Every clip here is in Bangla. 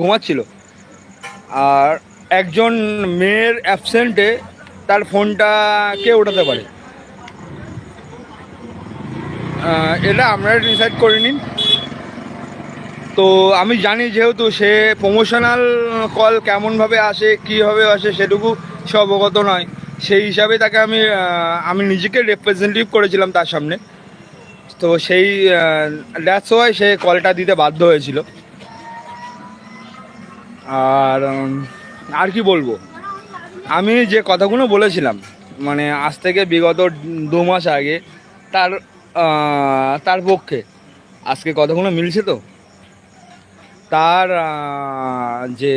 ঘুমাচ্ছিল। আর একজন মেয়ের অ্যাবসেন্টে তার ফোনটা কে ওঠাতে পারে? এটা আপনারা ডিসাইড করে নিন। তো আমি জানি যেহেতু সে প্রমোশনাল কল কেমনভাবে আসে, কীভাবে আসে সেটুকু সে অবগত নয়। সেই হিসাবে তাকে আমি আমি নিজেকে রিপ্রেজেন্টেটিভ করেছিলাম তার সামনে। তো সেই দ্যাটস ওয়াই সে কলটা দিতে বাধ্য হয়েছিল। আর আর কি বলব? আমি যে কথাগুলো বলেছিলাম মানে আজ থেকে বিগত দু মাস আগে, তার তার পক্ষে, আজকে কথাগুলো মিলছে তো? তার যে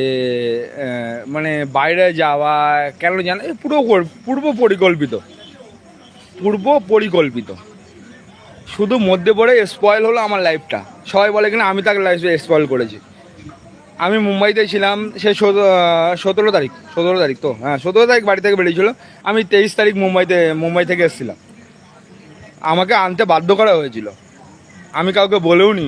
মানে বাইরে যাওয়া, কেন জানে পুরো পূর্ব পরিকল্পিত পূর্ব পরিকল্পিত। শুধু মধ্যে পড়ে স্পয়েল হলো আমার লাইফটা সবাই বলে কিনা, আমি তাকে লাইফে স্পয়েল করেছি। আমি মুম্বাইতে ছিলাম, সে সতেরো তারিখ সতেরো তারিখ তো হ্যাঁ সতেরো তারিখ বাড়ি থেকে বেরিয়েছিল। আমি তেইশ তারিখ মুম্বাইতে, মুম্বাই থেকে এসেছিলাম। আমাকে আনতে বাধ্য করা হয়েছিল। আমি কাউকে বলেও নি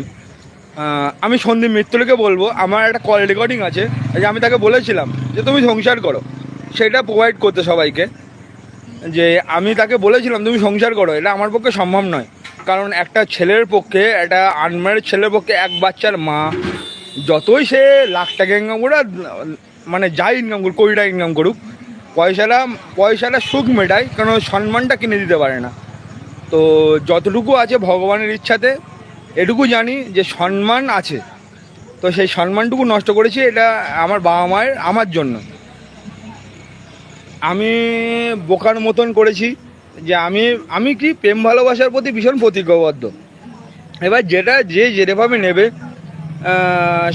আমি সন্দীপ মিত্রকে বলব, আমার একটা কল রেকর্ডিং আছে যে আমি তাকে বলেছিলাম যে তুমি সংসার করো। সেটা প্রোভাইড করতে সবাইকে, যে আমি তাকে বলেছিলাম, তুমি সংসার করো, এটা আমার পক্ষে সম্ভব নয়। কারণ একটা ছেলের পক্ষে, একটা আনম্যারিড ছেলের পক্ষে এক বাচ্চার মা যতই সে লাখ টাকা ইনকাম করুক মানে যাই ইনকাম করুক কোটি টাকা ইনকাম করুক, পয়সাটা পয়সাটা সুখ মেটায় কারণ সম্মানটা কিনে দিতে পারে না। তো যতটুকু আছে ভগবানের ইচ্ছাতে, এটুকু জানি যে সম্মান আছে। তো সেই সম্মানটুকু নষ্ট করেছি, এটা আমার বাবা মায়ের, আমার জন্য। আমি বোকার মতন করেছি যে আমি আমি কি প্রেম ভালোবাসার প্রতি ভীষণ প্রতিজ্ঞাবদ্ধ। এবার যেটা, যে যেভাবে নেবে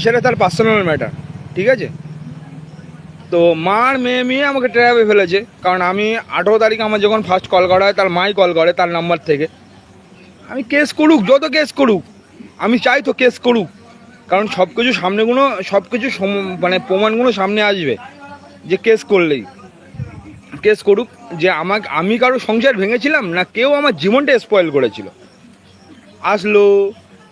সেটা তার পার্সোনাল ম্যাটার ঠিক আছে? তো মার মেয়ে মেয়ে আমাকে ট্র্যাপে ফেলেছে, কারণ আমি আঠেরো তারিখ আমার যখন ফার্স্ট কল করা হয়, তার মাই কল করে তার নাম্বার থেকে। আমি কেস করুক, যত কেস করুক, আমি চাই তো কেস করুক, কারণ সব কিছু সামনেগুলো সব কিছু মানে প্রমাণগুলো সামনে আসবে, যে কেস করলেই। কেস করুক, যে আমাকে, আমি কারও সংসার ভেঙেছিলাম, না কেউ আমার জীবনটা স্পয়েল করেছিল। আসলো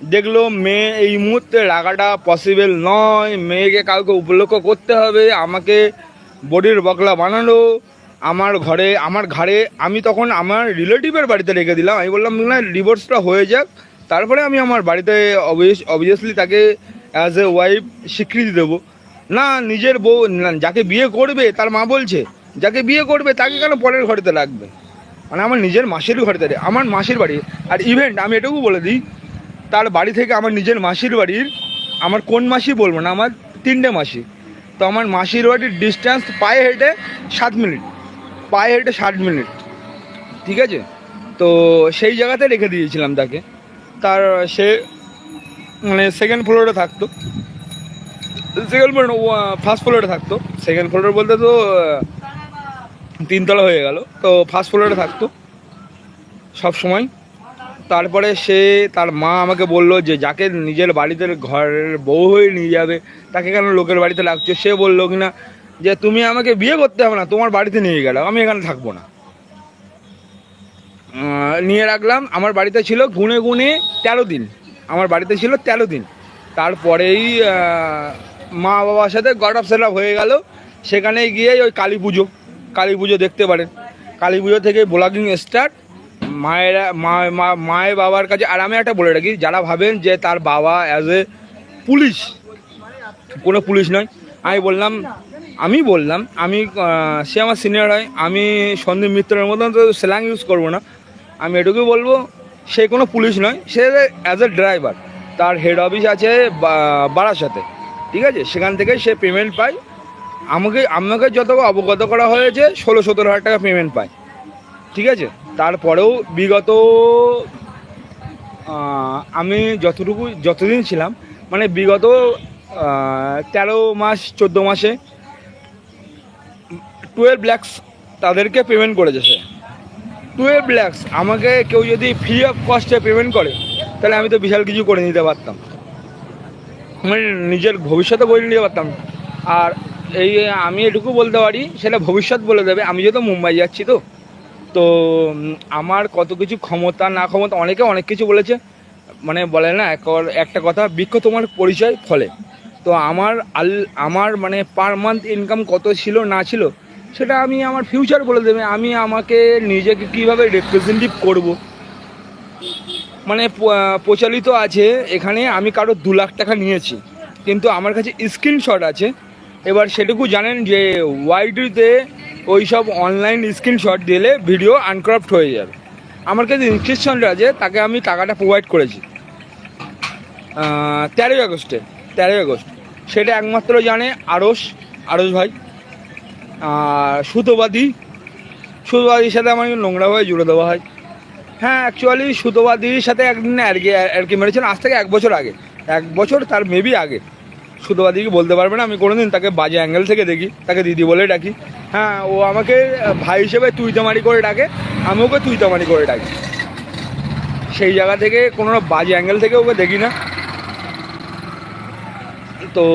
দেখল মেয়ে এই মুহূর্তে রাখাটা পসিবল নয়। মেয়েকে কাউকে উপলক্ষ করতে হবে। আমাকে বডির বকলা বানালো। আমার ঘরে আমার ঘরে আমি তখন আমার রিলেটিভের বাড়িতে রেখে দিলাম। আমি বললাম, না ডিভোর্সটা হয়ে যাক। তারপরে আমি আমার বাড়িতে অবভিয়াসলি তাকে অ্যাজ এ ওয়াইফ স্বীকৃতি দেবো। না, নিজের বউ যাকে বিয়ে করবে, তার মা বলছে, যাকে বিয়ে করবে, তাকে কেন পরের ঘরেতে রাখবে? মানে আমার নিজের মাসির ঘরেতে আমার মাসির বাড়ি। আর ইভেন্ট আমি এটুকু বলে দিই তার বাড়ি থেকে আমার নিজের মাসির বাড়ির, আমার কোন মাসি বলব না, আমার তিনটে মাসি। তো আমার মাসির বাড়ির ডিস্টেন্স পায়ে হেঁটে সাত মিনিট পায়ে হেঁটে ষাট মিনিট ঠিক আছে? তো সেই জায়গাতে রেখে দিয়েছিলাম তাকে। তার সে মানে সেকেন্ড ফ্লোরে থাকতো। সেকেন্ড ফ্লোর ফার্স্ট ফ্লোরে থাকতো। সেকেন্ড ফ্লোর বলতে তো তিনতলা হয়ে গেল। তো ফার্স্ট ফ্লোরে থাকতো। সব সময় তারপরে সে তার মা আমাকে বলল যে, যাকে নিজের বাড়িতে ঘরের বউ হয়ে নিয়ে যাবে, তাকে কেন লোকের বাড়িতে রাখছো? সে বলল কিনা যে, তুমি আমাকে বিয়ে করতে হবে না, তোমার বাড়িতে নিয়ে গেলো, আমি এখানে থাকব না। নিয়ে রাখলাম, আমার বাড়িতে ছিল গুনে গুনে তেরো দিন, আমার বাড়িতে ছিল তেরো দিন। তারপরেই মা বাবার সাথে গড অফ সেট হয়ে গেল সেখানে গিয়ে ওই কালী পুজো কালী পুজো দেখতে পারেন। কালী পুজো থেকে ব্লগিং স্টার্ট মায়েরা, মা মায়ের বাবার কাছে, আর আমি একটা বলে রাখি, যারা ভাবেন যে তার বাবা অ্যাজ এ পুলিশ, কোনো পুলিশ নয়, আমি বললাম আমি বললাম, আমি সে আমার সিনিয়র হয়, আমি সন্দীপ মিত্রের মতন, তো স্ল্যাং ইউজ করব না। আমি এটুকুই বলব, সে কোনো পুলিশ নয়, সে অ্যাজ এ ড্রাইভার তার হেড অফিস আছে বারাসাতে, ঠিক আছে? সেখান থেকে সে পেমেন্ট পায়। আমাকে আমাকে যত অবগত করা হয়েছে, ষোলো সতেরো হাজার টাকা পেমেন্ট পায়, ঠিক আছে? তারপরেও বিগত আমি যতটুকু, যতদিন ছিলাম মানে বিগত তেরো মাস, চোদ্দ মাসে টুয়েলভ ল্যাক্স তাদেরকে পেমেন্ট করেছে টুয়েলভ ল্যাক্স আমাকে কেউ যদি ফ্রি অফ কস্টে পেমেন্ট করে, তাহলে আমি তো বিশাল কিছু করে নিতে পারতাম। মানে নিজের ভবিষ্যতে বলে নিতে পারতাম। আর এই, আমি এটুকু বলতে পারি, সেটা ভবিষ্যৎ বলে দেবে। আমি যেহেতু মুম্বাই যাচ্ছি তো তো আমার কত কিছু ক্ষমতা না ক্ষমতা, অনেকে অনেক কিছু বলেছে। মানে বলে না এক- একটা কথা, বৃক্ষ তোমার পরিচয় ফলে। তো আমার আল, আমার মানে পার মান্থ ইনকাম কত ছিল, না ছিল, সেটা আমি আমার ফিউচার বলে দেবে। আমি আমাকে নিজেকে কীভাবে রিপ্রেজেন্টেটিভ করব? মানে প্রচলিত আছে, এখানে আমি কারও দু লাখ টাকা নিয়েছি। কিন্তু আমার কাছে স্ক্রিনশট আছে। এবার সেটুকু জানেন যে ওয়াইডিতে ওই সব অনলাইন স্ক্রিনশট দিলে ভিডিও আনক্রাফট হয়ে যাবে। আমার কাছে ইনস্ক্রিপশনটা আছে তাকে আমি টাকাটা প্রোভাইড করেছি। তেরোই আগস্টে, তেরোই আগস্ট। সেটা একমাত্র জানে আরস আরস ভাই। আর সুতোবাদী, সুতোবাদীর সাথে আমার নোংরাভাবে জুড়ে দেওয়া হয়। হ্যাঁ অ্যাকচুয়ালি সুতোবাদীর সাথে একদিন আর কি আর কি মেরেছেন আজ থেকে এক বছর আগে। এক বছর, তার মেবি আগে। সুতোবাদীকে বলতে পারবে না, আমি কোনোদিন তাকে বাজে অ্যাঙ্গেল থেকে দেখি, তাকে দিদি বলে ডাকি। হ্যাঁ ও আমাকে ভাই হিসেবে তুই তামারি করে ডাকে, আমি ওকে তুই তামারি করে ডাকি। সেই জায়গা থেকে কোনো বাজে অ্যাঙ্গেল থেকে ওকে দেখি না। তো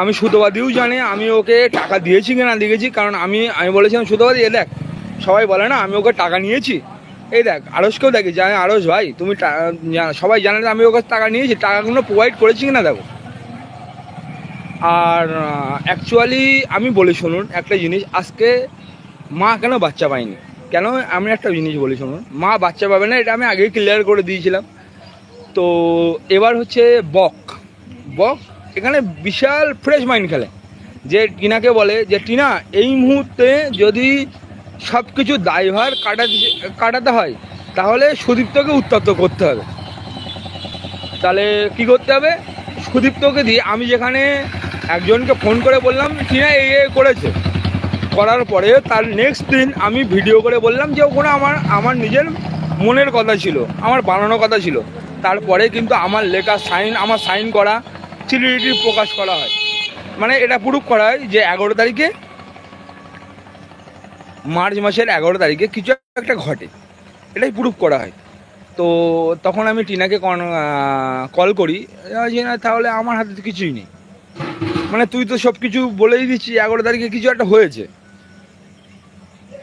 আমি সুতোবাদীও জানে, আমি ওকে টাকা দিয়েছি কি না দিয়েছি কারণ আমি আমি বলেছিলাম, সুতোবাদী, এ দেখ, সবাই বলে না, আমি ওকে টাকা নিয়েছি। এই দেখ, আরসকেও দেখি, জানে আরস ভাই, তুমি সবাই জানে আমি ওকে টাকা নিয়েছি, টাকাগুলো প্রোভাইড করেছি কি না দেখো। আর অ্যাকচুয়ালি আমি বলি শুনুন একটা জিনিস, আজকে মা কেন বাচ্চা পায়নি? কেন? আমি একটা জিনিস বলি শুনুন, মা বাচ্চা পাবে না, এটা আমি আগেই ক্লিয়ার করে দিয়েছিলাম। তো এবার হচ্ছে বক। বক এখানে বিশাল ফ্রেশ মাইন্ড খেলে। যে টিনাকে বলে যে, টিনা, এই মুহূর্তে যদি সব কিছু দায়ভার কাটাতে কাটাতে হয়, তাহলে সুদীপ্তকে উত্তপ্ত করতে হবে। তাহলে কি করতে হবে? সুদীপ্তকে দিয়ে আমি যেখানে একজনকে ফোন করে বললাম, টিনা এই এ করেছে। করার পরে তার নেক্সট দিন আমি ভিডিও করে বললাম যে, ওখানে আমার আমার নিজের মনের কথা ছিল, আমার বানানোর কথা ছিল। তারপরে কিন্তু আমার লেখা সাইন আমার সাইন করা চিলিটি প্রকাশ করা হয়। মানে এটা প্রুফ করা হয় যে এগারো তারিখে, মার্চ মাসের এগারো তারিখে কিছু একটা ঘটে। এটাই প্রুফ করা হয়। তো তখন আমি টিনাকে কল করি। তাহলে আমার হাতে তো কিছুই নেই। মানে তুই তো সব কিছু বলেই দিচ্ছি এগারো তারিখে কিছু একটা হয়েছে।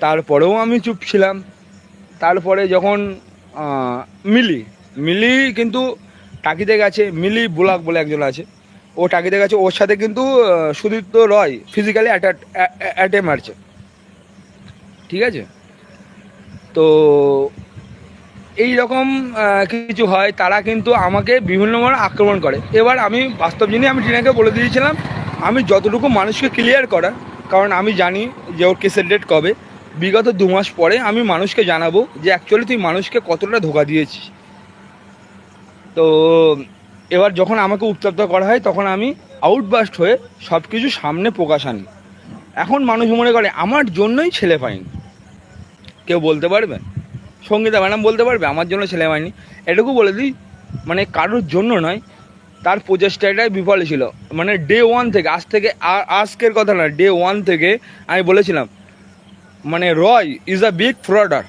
তারপরেও আমি চুপ ছিলাম। তারপরে যখন মিলি মিলি কিন্তু টাকিতে গেছে, মিলি ব্লক বলে একজন আছে। ও টাকিতে গেছে, ওর সাথে কিন্তু সুদীপ্ত রয় ফিজিক্যালি অ্যাটে মারছে ঠিক আছে? তো এই রকম কিছু হয়। তারা কিন্তু আমাকে বিভিন্নভাবে আক্রমণ করে। এবার আমি বাস্তব জিনিস আমি টিনাকে বলে দিয়েছিলাম আমি যতটুকু মানুষকে ক্লিয়ার করা, কারণ আমি জানি যে ওর কেসের ডেট কবে, বিগত দু মাস পরে আমি মানুষকে জানাব যে অ্যাকচুয়ালি তুই মানুষকে কতটা ধোকা দিয়েছিস। তো এবার যখন আমাকে উত্তপ্ত করা হয়, তখন আমি আউটবাস্ট হয়ে সব কিছু সামনে প্রকাশ আনি। এখন মানুষ মনে করে, আমার জন্যই ছেলে পাইনি কেউ বলতে পারবে? সঙ্গীতা ম্যাডাম বলতে পারবে, আমার জন্য ছেলে হয়নি এটুকু বলে দিই মানে কারোর জন্য নয় তার প্রচেষ্টাটাই বিফল ছিল। মানে ডে ওয়ান থেকে, আজ থেকে আজকের কথা না ডে ওয়ান থেকে আমি বলেছিলাম মানে রয় ইজ আ বিগ ফ্রডার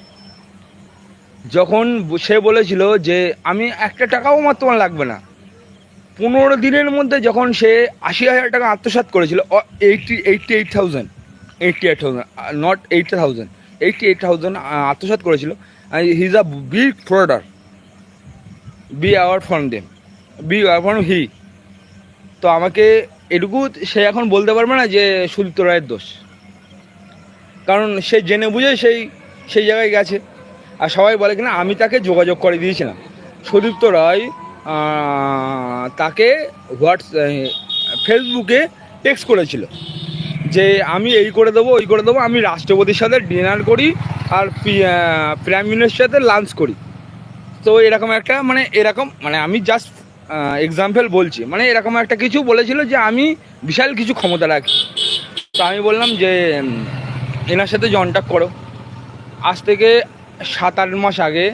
যখন সে বলেছিল যে, আমি একটা টাকাও আমার তোমার লাগবে না। পনেরো দিনের মধ্যে যখন সে আশি হাজার টাকা আত্মসাৎ করেছিল eighty eighty eight thousand eighty eight thousand not eight thousand eighty eight thousand আত্মসাৎ করেছিল। His a big frauder be hour from them be from he তো আমাকে এটুকু সে এখন বলতে পারবে না যে সুদীপ্ত রায়ের দোষ। কারণ সে জেনে বুঝে সেই সেই জায়গায় গেছে। আর সবাই বলে কিনা আমি তাকে যোগাযোগ করে দিয়েছিলাম। সুদীপ্ত রায় তাকে হোয়াটস ফেসবুকে টেক্সট করেছিল যে আমি এই করে দেবো, ওই করে দেবো, আমি রাষ্ট্রপতির সাথে ডিনার করি আর প্রাইম মিনিস্টারের সাথে লাঞ্চ করি। তো এরকম একটা মানে এরকম মানে আমি জাস্ট এক্সাম্পল বলছি। মানে এরকম একটা কিছু বলেছিল যে আমি বিশাল কিছু ক্ষমতা রাখি। তো আমি বললাম যে এনার সাথে জনটাক করো। আজ থেকে সাত আট মাস আগে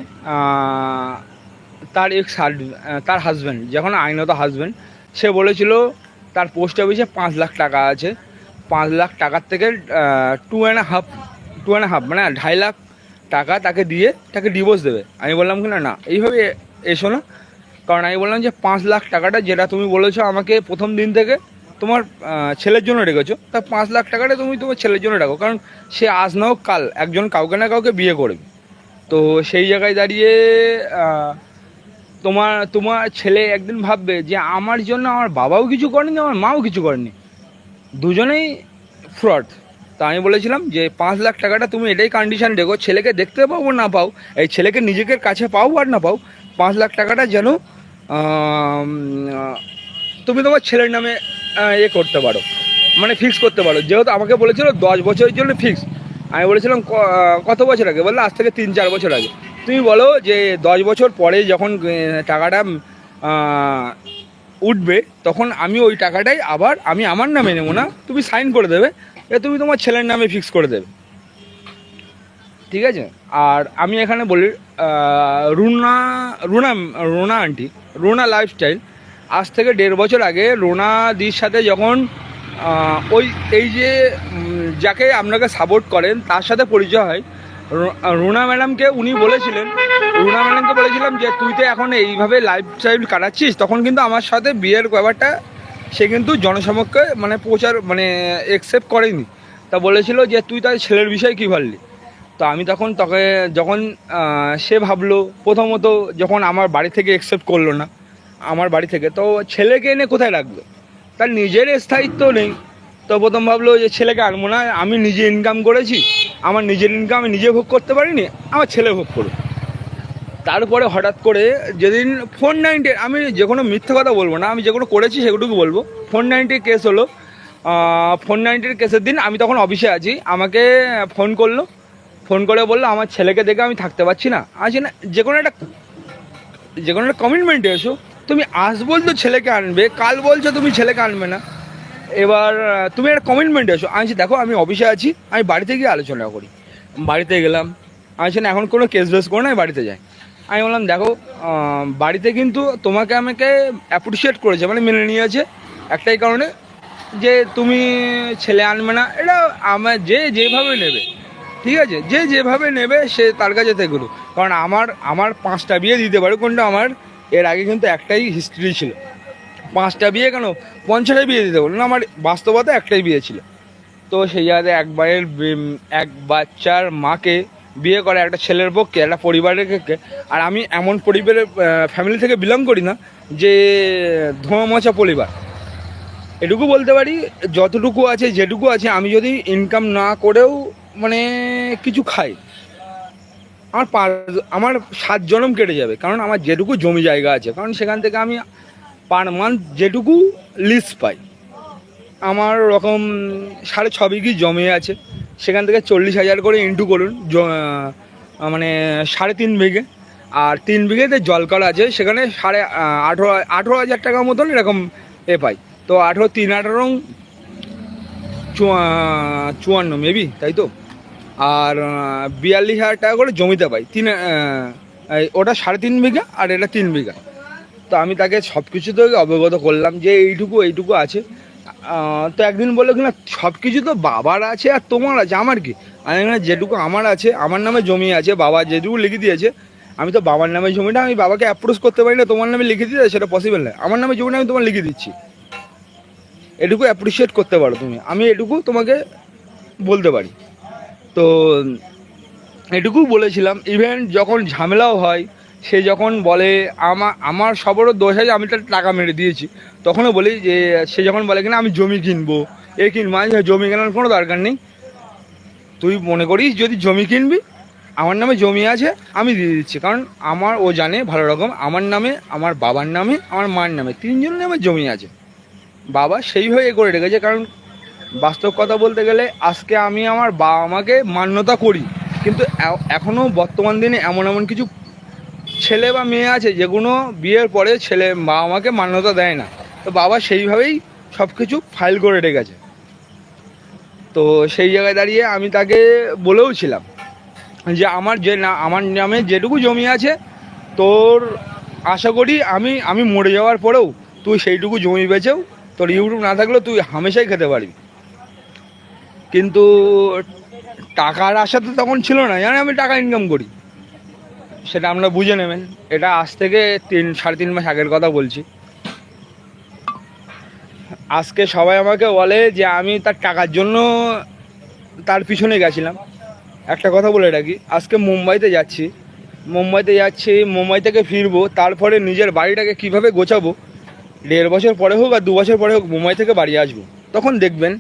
তার এক্স তার হাজব্যান্ড যখন আইনত হাজব্যান্ড সে বলেছিল, তার পোস্ট অফিসে পাঁচ লাখ টাকা আছে। পাঁচ লাখ টাকার থেকে two and half two and half মানে ঢাই লাখ টাকা তাকে দিয়ে তাকে ডিভোর্স দেবে। আমি বললাম কি, না না, এইভাবে এসো না। কারণ আমি বললাম যে পাঁচ লাখ টাকাটা যেটা তুমি বলেছ আমাকে প্রথম দিন থেকে তোমার ছেলের জন্য রেখেছো, তা পাঁচ লাখ টাকাটা তুমি তোমার ছেলের জন্য রাখো, কারণ সে আজ না হোক কাল, একজন কাউকে না কাউকে বিয়ে করবে। তো সেই জায়গায় দাঁড়িয়ে তোমার তোমার ছেলে একদিন ভাববে যে আমার জন্য আমার বাবাও কিছু করেনি, আমার মাও কিছু করেনি। দুজনেই ফ্রড। তা আমি বলেছিলাম যে পাঁচ লাখ টাকাটা তুমি এটাই কন্ডিশন রেখো, ছেলেকে দেখতে পাবো না পাও, এই ছেলেকে নিজেকে কাছে পাও আর না পাও পাঁচ লাখ টাকাটা যেন তুমি তোমার ছেলের নামে এ করতে পারো। মানে ফিক্স করতে পারো। যেহেতু আমাকে বলেছিল দশ বছরের জন্য ফিক্স আমি বলেছিলাম কত বছর আগে? বলল, আজ থেকে তিন চার বছর আগে। তুমি বলো যে দশ বছর পরে যখন টাকাটা উঠবে, তখন আমি ওই টাকাটাই আবার আমি আমার নামে নেব না। তুমি সাইন করে দেবে। এ, তুমি তোমার ছেলের নামে ফিক্স করে দেবে। ঠিক আছে? আর আমি এখানে বলি রুনা রুনা রুনা আন্টি রুনা লাইফস্টাইল আজ থেকে দেড় বছর আগে রুনা দির সাথে যখন ওই, এই যে যাকে আপনাকে সাপোর্ট করেন, তার সাথে পরিচয় হয়। রুনা ম্যাডামকে উনি বলেছিলেন, রুনা ম্যাডামকে বলেছিলাম যে, তুই তো এখন এইভাবে লাইফস্টাইল কাটাচ্ছিস, তখন কিন্তু আমার সাথে বিয়ের ব্যাপারটা সে কিন্তু জনসমক্ষে মানে প্রচার মানে একসেপ্ট করেনি। তা বলেছিল যে, তুই তার ছেলের বিষয়ে কী ভাবলি? তো আমি তখন তাকে যখন সে ভাবলো, প্রথমত যখন আমার বাড়ি থেকে একসেপ্ট করল না, আমার বাড়ি থেকে, তো ছেলেকে এনে কোথায় রাখবে তার নিজের স্থায়িত্ব নেই। তো প্রথম ভাবলো যে ছেলেকে আনব না আমি নিজে ইনকাম করেছি, আমার নিজের ইনকাম আমি নিজে ভোগ করতে পারিনি, আমার ছেলে ভোগ করুক। তারপরে হঠাৎ করে যেদিন ফোর নাইনটি আমি যে কোনো মিথ্যে কথা বলব না, আমি যেগুলো করেছি সেগুলোকে বলব। ফোর নাইনটির কেস হলো ফোর নাইনটির কেসের দিন আমি তখন অফিসে আছি, আমাকে ফোন করল। ফোন করে বলল, আমার ছেলেকে দেখে আমি থাকতে পারছি না। আছি না, যে কোনো একটা, যে কোনো একটা কমিটমেন্টে এসো। তুমি আজ বলছো ছেলেকে আনবে, কাল বলছো তুমি ছেলেকে আনবে না। এবার তুমি একটা কমিটমেন্ট এসো। আমি দেখো, আমি অফিসে আছি, আমি বাড়িতে গিয়ে আলোচনা করি। বাড়িতে গেলাম। আমি না, এখন কোনো কেস বেস করে না বাড়িতে যাই। আমি বললাম, দেখো বাড়িতে কিন্তু তোমাকে আমাকে অ্যাপ্রিসিয়েট করেছে মানে মেনে নিয়েছে। একটাই কারণে যে তুমি ছেলে আনবে না। এটা আমার যে যেভাবে নেবে। ঠিক আছে? যে যেভাবে নেবে সে তার কাছে থেকেলো কারণ আমার আমার পাঁচটা বিয়ে দিতে পারে। কোনটা আমার? এর আগে কিন্তু একটাই হিস্ট্রি ছিল। পাঁচটা বিয়ে কেন? পঞ্চাশটা বিয়ে দিতে পারল না, আমার বাস্তবতা একটাই বিয়ে ছিল। তো সেই জায়গাতে একবারের এক বাচ্চার মাকে বিয়ে করে একটা ছেলের পক্ষে, একটা পরিবারের পক্ষে। আর আমি এমন পরিবারের ফ্যামিলি থেকে বিলং করি না, যে ধোঁয়া মোছা পরিবার। এটুকু বলতে পারি, যতটুকু আছে, যেটুকু আছে, আমি যদি ইনকাম না করেও মানে কিছু খাই। আমার পাঁচ, আমার সাত জনম কেটে যাবে, কারণ আমার যেটুকু জমি জায়গা আছে, কারণ সেখান থেকে আমি পার মান্থ যেটুকু লিস্ট পাই। আমার ওরকম সাড়ে ছ বিঘি জমি আছে, সেখান থেকে চল্লিশ হাজার করে ইন্টু করুন মানে সাড়ে তিন বিঘে। আর তিন বিঘেতে জল কল আছে, সেখানে সাড়ে আঠেরো আঠেরো হাজার টাকা মতন এরকম এ পাই। তো আঠেরো, তিন, আঠেরো, চুয়া- চুয়ান্ন মেবি তাই তো? আর বিয়াল্লিশ হাজার টাকা করে জমিতে পাই। তিন ওটা সাড়ে তিন বিঘা আর এটা তিন বিঘা। তো আমি তাকে সব কিছু থেকে অবগত করলাম যে এইটুকু এইটুকু আছে। তো একদিন বলল কিনা সব কিছু তো বাবার আছে আর তোমার আছে, আমার কি? আমি যেটুকু আমার আছে, আমার নামে জমি আছে, বাবা যেটুকু লিখে দিয়েছে, আমি তো বাবার নামে জমিটা আমি বাবাকে অ্যাপ্রোচ করতে পারি না, তোমার নামে লিখে দিতে সেটা পসিবল না। আমার নামে জমিটা আমি তোমার লিখে দিচ্ছি। এটুকু অ্যাপ্রিসিয়েট করতে পারো তুমি। আমি এটুকু তোমাকে বলতে পারি। তো এটুকু বলেছিলাম ইভেন যখন ঝামেলাও হয়, সে যখন বলে আমার আমার সবারও দোষ আছে, আমি তার টাকা মেরে দিয়েছি। তখনও বলি যে, সে যখন বলে কিনা, আমি জমি কিনবো। এ কিনবো আমি জমি কেনার কোনো দরকার নেই। তুই মনে করিস, যদি জমি কিনবি, আমার নামে জমি আছে, আমি দিয়ে দিচ্ছি। কারণ আমার, ও জানে ভালো রকম, আমার নামে, আমার বাবার নামে, আমার মার নামে, তিনজনের নামে জমি আছে। বাবা সেইভাবে এ করে রেখেছে, কারণ বাস্তব কথা বলতে গেলে আজকে আমি আমার বাবা মাকে মান্যতা করি। কিন্তু এখনও বর্তমান দিনে এমন এমন কিছু ছেলে বা মেয়ে আছে যেগুলো বিয়ের পরে ছেলে বাবা মাকে মান্যতা দেয় না। তো বাবা সেইভাবেই সব কিছু ফাইল করে রেখেছে। তো সেই জায়গায় দাঁড়িয়ে আমি তাকে বলেও ছিলাম যে আমার যে না আমার নামে যেটুকু জমি আছে তোর আশা করি আমি আমি মরে যাওয়ার পরেও তুই সেইটুকু জমি বেচেও তোর ইউটিউব না থাকলেও তুই হামেশাই খেতে পারবি। কিন্তু টাকার আশা তো তখন ছিল না। জানি আমি টাকা ইনকাম করি। সেটা আপনারা বুঝে নেবেন। এটা আজ থেকে তিন, সাড়ে তিন মাস আগের কথা বলছি। আজকে সবাই আমাকে বলে যে, আমি তার টাকার জন্য তার পিছনে গেছিলাম। একটা কথা বলে রাখি, আজকে মুম্বাইতে যাচ্ছি। মুম্বাইতে যাচ্ছি, মুম্বাই থেকে ফিরবো, তারপরে নিজের বাড়িটাকে কীভাবে গোছাবো, দেড় বছর পরে হোক আর দু বছর পরে হোক মুম্বাই থেকে বাড়ি আসব। তখন দেখবেন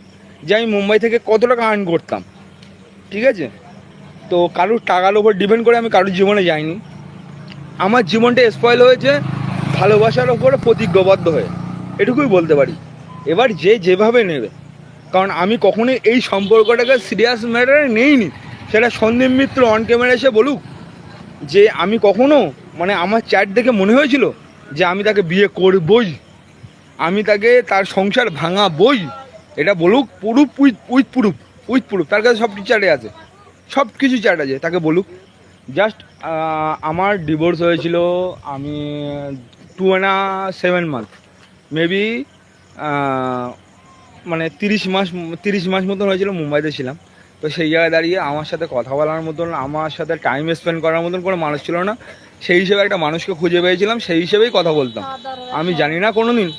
যে আমি মুম্বাই থেকে কত টাকা আর্ন করতাম। ঠিক আছে? তো কারোর টাকার ওপর ডিপেন্ড করে আমি কারোর জীবনে যাইনি। আমার জীবনটা স্পয়েল হয়েছে ভালোবাসার ওপরে প্রতিজ্ঞবদ্ধ হয়ে। এটুকুই বলতে পারি। এবার যে যেভাবে নেবে। কারণ আমি কখনোই এই সম্পর্কটাকে সিরিয়াস ম্যাটারে নেইনি। সেটা সন্দীপ মিত্র অন ক্যামেরা এসে বলুক যে আমি কখনো মানে আমার চ্যাট দেখে মনে হয়েছিল যে আমি তাকে বিয়ে করবই। আমি তাকে তার সংসার ভাঙা বই এটা বলুক, পুরুপ, উইথ উইথ পুরুপ উইথ পুরুপ। তার কাছে সব চ্যাটে আছে। সব কিছু চ্যাট আছে, তাকে বলুক। জাস্ট আমার ডিভোর্স হয়েছিল আমি two and seven month maybe মানে তিরিশ মাস তিরিশ মাস মতন হয়েছিল মুম্বাইতে ছিলাম। তো সেই জায়গায় দাঁড়িয়ে আমার সাথে কথা বলার মতন, আমার সাথে টাইম স্পেন্ড করার মতন কোনো মানুষ ছিল না। সেই হিসেবে একটা মানুষকে খুঁজে পেয়েছিলাম, সেই হিসেবেই কথা বলতাম। আমি জানি না কোনো দিন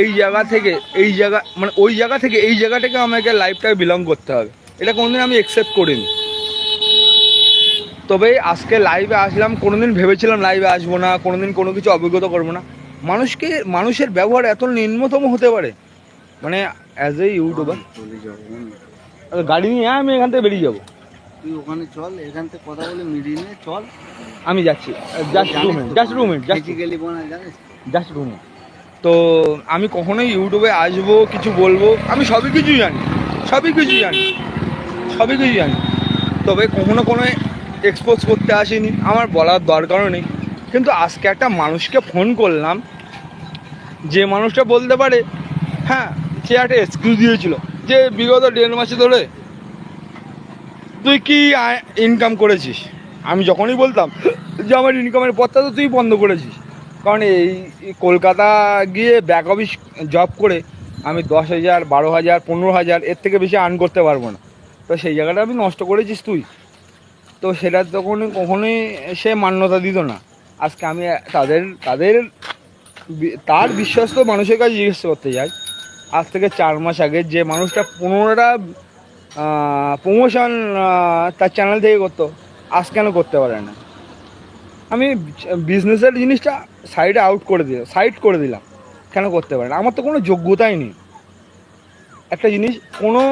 এই জায়গা থেকে এই জায়গা মানে ওই জায়গা থেকে এই জায়গাটাকে আমাকে লাইফটাকে বিলং করতে হবে। এটা কোনোদিন আমি একসেপ্ট করিনি। তবে আজকে লাইভে আসলাম কোনোদিন ভেবেছিলাম লাইভে আসব না কোনোদিন কোনো কিছু অভিজ্ঞতা করব না। মানুষকে মানুষের ব্যবহার এত নিম্নতম হতে পারে। মানে অ্যাজ এ ইউটিউবার গাড়ি নিয়ে আমি এখান থেকে বেরিয়ে যাব। তুই ওখানে চল এখান থেকে কথা বলে মিডিয়ে নিয়ে চল। আমি যাচ্ছি। জাস্ট মিনিট জাস্ট মিনিট জাস্ট জানিস জাস্ট মিনিট তো আমি কখনোই ইউটিউবে আসব, কিছু বলব, আমি সবই কিছু জানি, সবই কিছু জানি, সবই কিছু জানি। তবে কখনো কোনো এক্সপোজ করতে আসিনি, আমার বলার দরকারও নেই। কিন্তু আজকে একটা মানুষকে ফোন করলাম, যে মানুষটা বলতে পারে হ্যাঁ সে একটা এক্সকিউজ দিয়েছিল, যে বিগত দেড় মাসে ধরে তুই কি ইনকাম করেছিস? আমি যখনই বলতাম, যে আমার ইনকামের পথটা তো তুই বন্ধ করেছিস। কারণ এই কলকাতা গিয়ে ব্যাক অফিস জব করে আমি দশ হাজার, বারো হাজার, পনেরো হাজার, এর থেকে বেশি আর্ন করতে পারব না। তো সেই জায়গাটা আমি নষ্ট করেছিস তুই। তো সেটা তখন কখনোই সে মান্যতা দিত না। আজকে আমি তাদের তাদের তার বিশ্বস্ত মানুষের কাছে জিজ্ঞেস করতে যাই। আজ থেকে চার মাস আগে যে মানুষটা পনেরোটা প্রমোশন তার চ্যানেল থেকে করতো, আজ কেন করতে পারে না? আমি বিজনেসের জিনিসটা সাইডে আউট করে দিলাম সাইড করে দিলাম। কেন করতে পারে না? আমার তো কোনো যোগ্যতাই নেই। একটা জিনিস, কোনো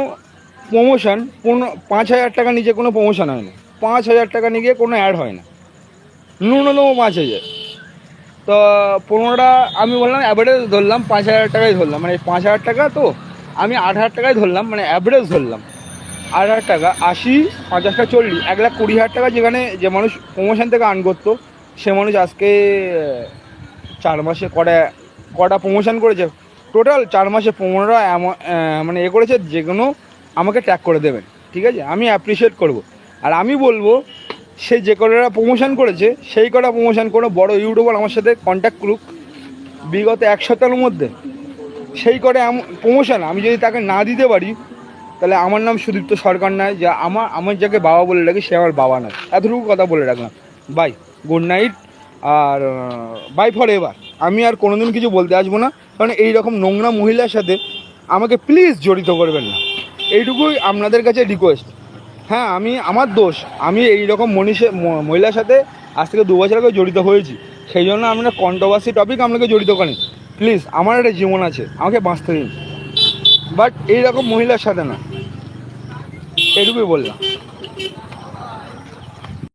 প্রমোশন কোনো পাঁচ হাজার টাকা নিচে কোনো প্রমোশন হয় না। পাঁচ হাজার টাকা নিয়ে কোনো অ্যাড হয় না। ন্যূনতম পাঁচ হাজার। তো পনেরোটা, আমি বললাম অ্যাভারেজ ধরলাম, পাঁচ হাজার টাকাই ধরলাম। মানে পাঁচ হাজার টাকা তো আমি আট হাজার টাকাই ধরলাম মানে অ্যাভারেজ ধরলাম। আট হাজার টাকা, আশি পঞ্চাশটা চল্লিশ, এক লাখ কুড়ি হাজার টাকা যেখানে যে মানুষ প্রমোশন থেকে আর্ন করতো, সে মানুষ আজকে চার মাসে কটা কটা প্রমোশন করেছে। টোটাল চার মাসে এমন মানে এ করেছে, যে কোনো আমাকে ট্যাগ করে দেবেন ঠিক আছে? আমি অ্যাপ্রিসিয়েট করব। আর আমি বলব, সে যে কটা প্রমোশন করেছে, সেই কটা প্রমোশন কোনো বড় ইউটিউবার আমার সাথে কন্ট্যাক্ট করুক, বিগত এক সপ্তাহের মধ্যে। সেই করে প্রমোশন আমি যদি তাকে না দিতে পারি তাহলে আমার নাম সুদীপ্ত সরকার নয়, যা আমার আমার যাকে বাবা বলে রাখি সে আমার বাবা নয়। এতটুকু কথা বলে রাখলাম। বাই গুড নাইট আর বাই ফর এভার আমি আর কোনোদিন কিছু বলতে আসব না, কারণ এই রকম নোংরা মহিলার সাথে আমাকে প্লিজ জড়িত করবেন না। এইটুকুই আপনাদের কাছে রিকোয়েস্ট হ্যাঁ আমি, আমার দোষ। আমি এই রকম মনীষের মহিলার সাথে আজ থেকে দু বছর আগে জড়িত হয়েছি। সেই জন্য আপনারা কন্ট্রোভার্সি টপিক আপনাকে জড়িত করেন। প্লিজ আমার একটা জীবন আছে। আমাকে বাঁচতে দিন। বাট এইরকম মহিলার সাথে না। এটুকুই বললাম।